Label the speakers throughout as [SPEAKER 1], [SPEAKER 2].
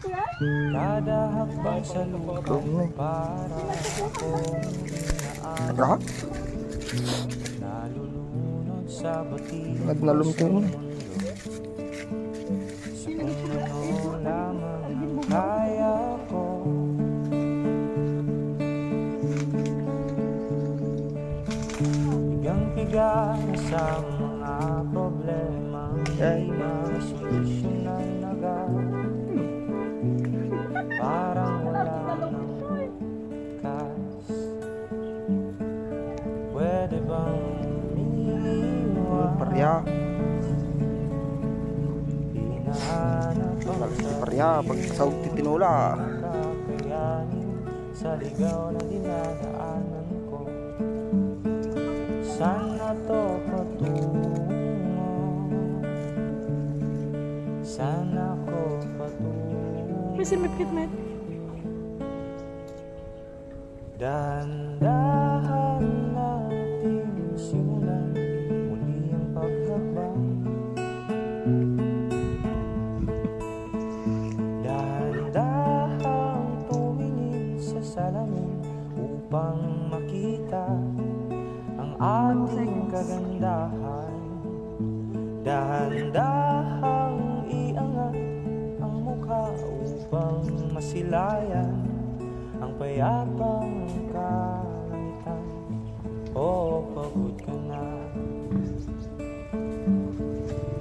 [SPEAKER 1] Kada hakbang sa lupa para akong naan
[SPEAKER 2] Gra?
[SPEAKER 1] Nalulunod sa bati
[SPEAKER 2] Nagnalum ko yun.
[SPEAKER 1] Pigang-piga sa mga problema
[SPEAKER 2] Ay.
[SPEAKER 1] Di masolusyonan agad Ang
[SPEAKER 2] Lagi si Parya. Pag sa tinula.
[SPEAKER 1] kakayanin sa ligaw na dinadaanan ko Sana to patungo Sana ko patungo
[SPEAKER 3] May simipkit mo.
[SPEAKER 1] Dahan-dahan upang makita ang ating kagandahan. Dahan-dahang iangat ang mukha upang masilayan ang payapang kalangitan. O pagod ka na.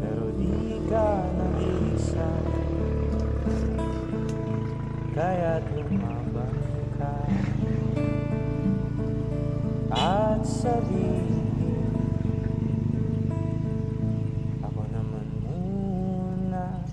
[SPEAKER 1] Pero di ka nag-iisa. Kaya't lumaban ka At sabihin Ako naman muna